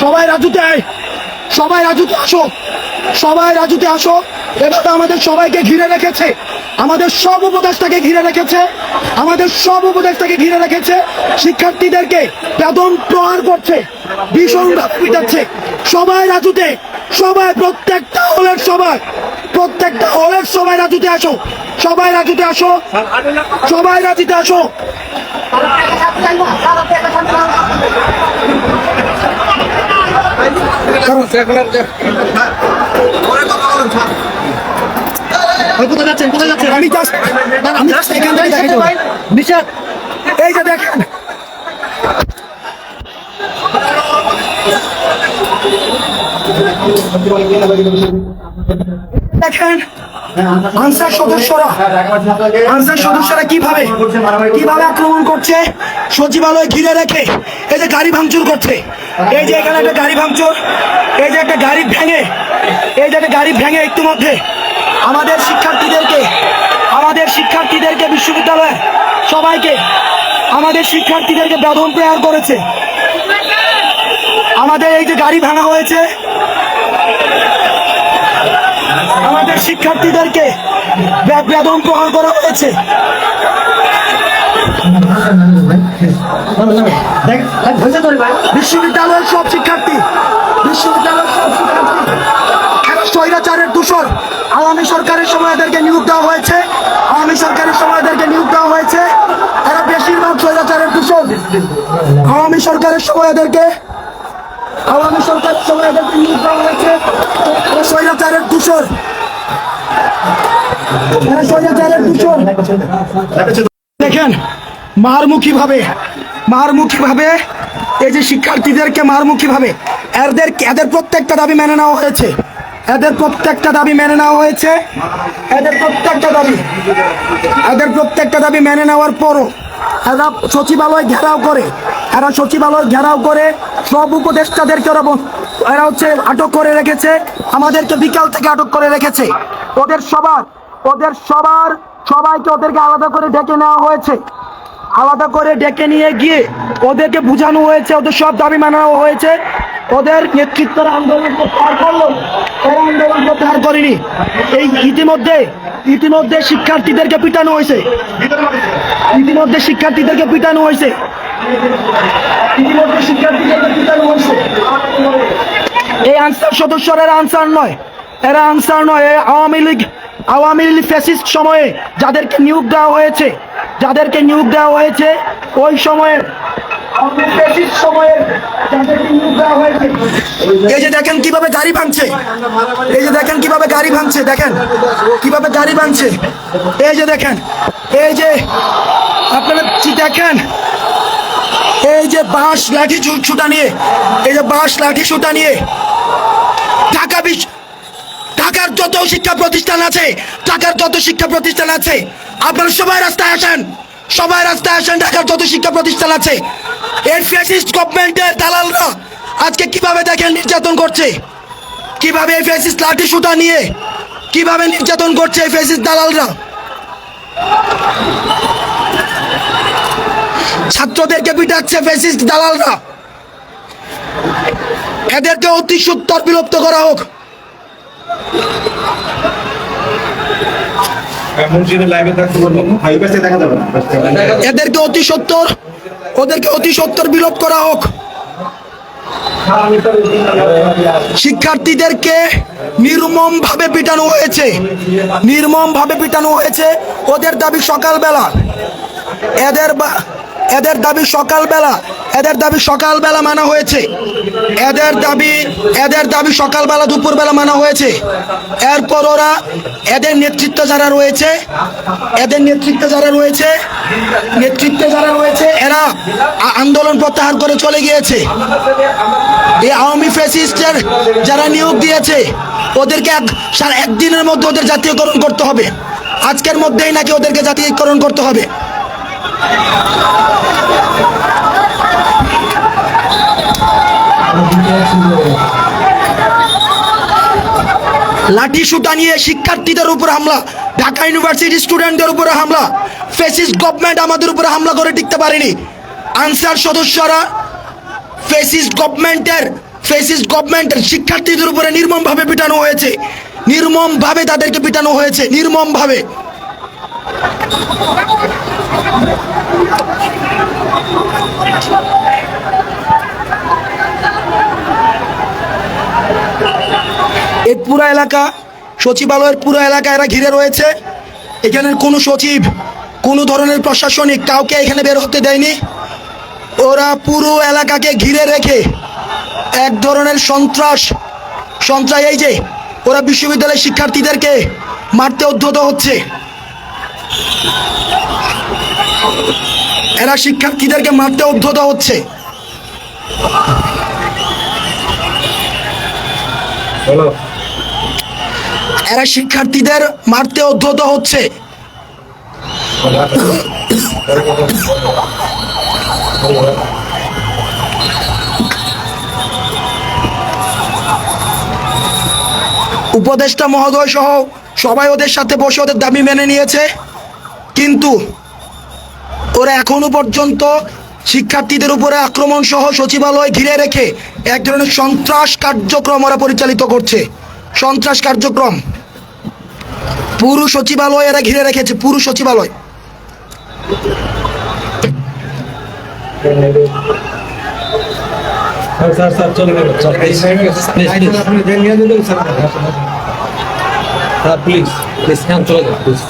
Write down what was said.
সবাই রাজুতে আয়। সবাই রাজুতে আসো। সবাই রাজুতে আসো। এভাবে আমাদের সবাইকে ঘিরে রেখেছে। আমাদের সব উপদেশটাকে ঘিরে রেখেছে। আমাদের সব উপদেশটাকে ঘিরে রেখেছে। শিক্ষার্থীদেরকে বেতন প্রহার করছে। ভীষণ পিটাচ্ছে। সবাই রাজুতে, সবাই প্রত্যেকটা হলের সবাই, প্রত্যেকটা হলের সবাই রাজুতে আসো। সবাই রাজুতে আসো। সবাই রাজুতে আসো। এই যে দেখেন। দেখেন আনসার সদস্যরা আনসার সদস্যরা কীভাবে কীভাবে আক্রমণ করছে? সচিবালয় ঘিরে রেখে এই যে গাড়ি ভাঙচুর করছে। এই যে এখানে একটা গাড়ি ভাঙচুর, এই যে একটা গাড়ি ভেঙে, এই যে একটা গাড়ি ভেঙে ইতিমধ্যে আমাদের শিক্ষার্থীদেরকে আমাদের শিক্ষার্থীদেরকে বিশ্ববিদ্যালয়ে সবাইকে, আমাদের শিক্ষার্থীদেরকে বেদন প্রয়ার করেছে। আমাদের এই যে গাড়ি ভাঙা হয়েছে, আমাদের শিক্ষার্থীদেরকে বেদন প্রহার করা হয়েছে। বিশ্ববিদ্যালয়ের সব শিক্ষার্থী, বিশ্ববিদ্যালয়ের দূষণ। আওয়ামী সরকারের সময় এদেরকে নিয়োগ দেওয়া হয়েছে। আওয়ামী সরকারের সময় এদেরকে নিয়োগ দেওয়া হয়েছে। এরা বেশিরভাগ স্বৈরাচারের দূষণ। আওয়ামী সরকারের সময় এদেরকে আওয়ামী সরকারের সময় এদেরকে নিয়োগ দেওয়া হয়েছে। স্বৈরাচারের দূষণ। দেখেন মারমুখী ভাবে মারমুখী ভাবে এই যে শিক্ষার্থীদেরকে মারমুখী ভাবে এদের এদের প্রত্যেকটা দাবি মেনে নেওয়া হয়েছে। এদের প্রত্যেকটা দাবি মেনে নেওয়া হয়েছে। এদের প্রত্যেকটা দাবি, এদের প্রত্যেকটা দাবি মেনে নেওয়ার পরও এরা সচিবালয় ঘেরাও করে, এরা সচিবালয় ঘেরাও করে সব উপদেষ্টাদেরকে ওরা এরা হচ্ছে আটক করে রেখেছে, আমাদেরকে বিকাল থেকে আটক করে রেখেছে। ওদের সবার ওদের সবার সবাইকে ওদেরকে আলাদা করে ডেকে নেওয়া হয়েছে। আলাদা করে ডেকে নিয়ে গিয়ে ওদেরকে বোঝানো হয়েছে, ওদের সব দাবি মানানো হয়েছে। ওদের নেতৃত্বের আন্দোলন প্রত্যাহার করল এরা আন্দোলন প্রত্যাহার করেনি। এই ইতিমধ্যে ইতিমধ্যে শিক্ষার্থীদেরকে পিটানো হয়েছে। ইতিমধ্যে শিক্ষার্থীদেরকে পিটানো হয়েছে। ইতিমধ্যে শিক্ষার্থীদেরকে পিটানো হয়েছে। এই আনসার সদস্যরা এরা আনসার নয়। এরা আনসার নয়। আওয়ামী লীগ আওয়ামী লীগ ফ্যাসিস্ট সময়ে যাদেরকে নিয়োগ দেওয়া হয়েছে যাদেরকে নিয়োগ দেওয়া হয়েছে ওই সময়ে আওয়ামী ফ্যাসিস্ট সময়ে যাদেরকে নিয়োগ দেওয়া হয়েছে। এই যে দেখেন কীভাবে গাড়ি ভাঙছে। এই যে দেখেন কীভাবে গাড়ি ভাঙছে দেখেন কীভাবে গাড়ি ভাঙছে। এই যে দেখেন এই যে আপনারা কি দেখেন? এই যে বাঁশ লাঠি ছুটা নিয়ে এই যে বাঁশ লাঠি ছুটা নিয়ে ঢাকা বিশ্ব ঢাকার যত শিক্ষা প্রতিষ্ঠান আছে, ঢাকার যত শিক্ষা প্রতিষ্ঠান আছে, আপনারা সবাই রাস্তায় আসেন। সবাই রাস্তায় আসেন, ঢাকার যত শিক্ষা প্রতিষ্ঠান আছে। এর ফ্যাসিস্ট গভর্নমেন্টের দালালরা আজকে কীভাবে দেখেন নির্যাতন করছে? কীভাবে এই ফ্যাসিস্ট লাঠি সুতা নিয়ে, কীভাবে নির্যাতন করছে এই ফ্যাসিস্ট দালালরা? ছাত্রদেরকে পিটাচ্ছে ফ্যাসিস্ট দালালরা। এদেরকে অতি সত্তর বিলুপ্ত করা হোক। এদেরকে অতি সত্তর, ওদেরকে অতি সত্তর বিলোপ করা হোক। শিক্ষার্থীদেরকে নির্মম ভাবে পিটানো হয়েছে। নির্মম ভাবে পিটানো হয়েছে। ওদের দাবি সকালবেলা। এদের বা- এদের দাবি সকালবেলা, এদের দাবি সকালবেলা মানা হয়েছে। এদের দাবি এদের দাবি সকালবেলা দুপুরবেলা মানা হয়েছে। এরপর ওরা এদের নেতৃত্ব যারা রয়েছে, এদের নেতৃত্বে যারা রয়েছে, নেতৃত্বে যারা রয়েছে, এরা আন্দোলন প্রত্যাহার করে চলে গিয়েছে। এই আওয়ামী ফেসিস্টের যারা নিয়োগ দিয়েছে, ওদেরকে এক একদিনের মধ্যে ওদের জাতীয়করণ করতে হবে। আজকের মধ্যেই নাকি ওদেরকে জাতীয়করণ করতে হবে। লাঠি সুতা নিয়ে শিক্ষার্থীদের উপর হামলা, ঢাকা ইউনিভার্সিটি স্টুডেন্টদের উপরে হামলা, ফেসিস্ট গভর্নমেন্ট আমাদের উপরে হামলা করে টিকতে পারেনি। আনসার সদস্যরা ফেসিস্ট গভর্নমেন্টের ফেসিস্ট গভর্নমেন্টের শিক্ষার্থীদের উপরে নির্মমভাবে পিটানো হয়েছে। নির্মমভাবে তাদেরকে পিটানো হয়েছে, নির্মমভাবে। এই পুরো এলাকা, সচিবালয়ের পুরো এলাকা এরা ঘিরে রয়েছে। এখানের কোনো সচিব, কোনো ধরনের প্রশাসনিক কাউকে এখানে বের হতে দেয়নি। ওরা পুরো এলাকাকে ঘিরে রেখে এক ধরনের সন্ত্রাস সন্ত্রাস এই যে, ওরা বিশ্ববিদ্যালয়ের শিক্ষার্থীদেরকে মারতে উদ্ধত হচ্ছে। এরা শিক্ষার্থীদেরকে মারতে উদ্ধত হচ্ছে। এরা শিক্ষার্থীদের মারতে উদ্ধত হচ্ছে। উপদেষ্টা মহোদয় সহ সবাই ওদের সাথে বসে ওদের দাবি মেনে নিয়েছে। কিন্তু ওরা এখনও পর্যন্ত শিক্ষার্থীদের উপরে আক্রমণ সহ সচিবালয় ঘিরে রেখে এক ধরনের সন্ত্রাস কার্যক্রম ওরা পরিচালিত করছে সন্ত্রাস কার্যক্রম পুরো সচিবালয় এরা ঘিরে রেখেছে পুরো সচিবালয় স্যার স্যার চলে গেল স্যার প্লিজ প্লিজ হ্যাঁ চলে যান প্লিজ